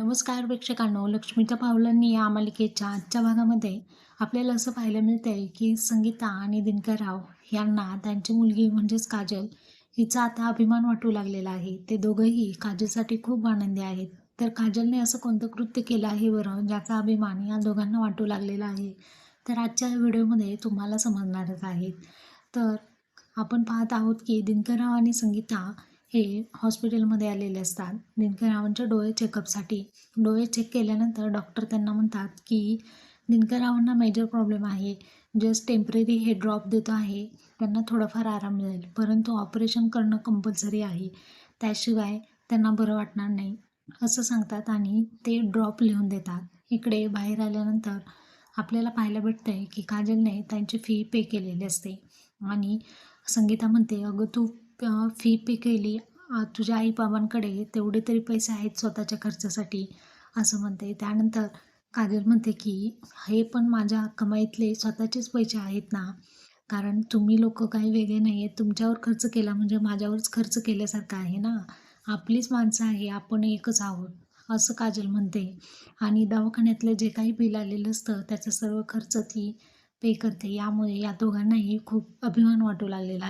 नमस्कार प्रेक्षकांनो लक्ष्मीच्या पावलांनी या मालिकेच्या आजच्या भागामध्ये आपल्याला असं पाहायला मिळतं आहे की संगीता आणि दिनकरराव यांना त्यांची मुलगी म्हणजेच काजल हिचा आता अभिमान वाटू लागलेला आहे. ते दोघंही काजलसाठी खूप आनंदी आहेत. तर काजलने असं कोणतं कृत्य केलं आहे बरं ज्याचा अभिमान या दोघांना वाटू लागलेला आहे? तर आजच्या व्हिडिओमध्ये तुम्हाला समजणारच आहेत. तर आपण पाहत आहोत की दिनकरराव आणि संगीता हे हॉस्पिटलमध्ये आलेले असतात. दिनकररावांच्या डोळे चेकअपसाठी. डोळे चेक केल्यानंतर डॉक्टर त्यांना म्हणतात की दिनकररावांना मेजर प्रॉब्लेम आहे. जस्ट टेंपररी हे ड्रॉप देतो आहे. त्यांना थोडाफार आराम मिळेल. परंतु ऑपरेशन करणं कंपल्सरी आहे. त्याशिवाय त्यांना बरं वाटणार नाही. असं सांगतात आणि ते ड्रॉप लिहून देतात. इकडे बाहेर आल्यानंतर आपल्याला पाहायला भेटतं आहे की काजलने त्यांची फी पे केलेली असते. आणि संगीता म्हणते अगं तू फी पे केली तुझ्या आई बाबांकडे तेवढे तरी पैसे आहेत स्वतःच्या खर्चासाठी असं म्हणते. त्यानंतर काजल म्हणते की हे पण माझ्या कमाईतले स्वतःचेच पैसे आहेत ना. कारण तुम्ही लोक काही वेगळे नाही आहेत तुमच्यावर खर्च केला म्हणजे माझ्यावरच खर्च केल्यासारखं आहे ना. आपलीच माणसं आहे. आपण एकच आहोत असं काजल म्हणते. आणि दवाखान्यातलं जे काही बिल आलेलं असतं त्याचा सर्व खर्च ती पे करते. यामुळे या दोघांनाही खूप अभिमान वाटू लागलेला आहे.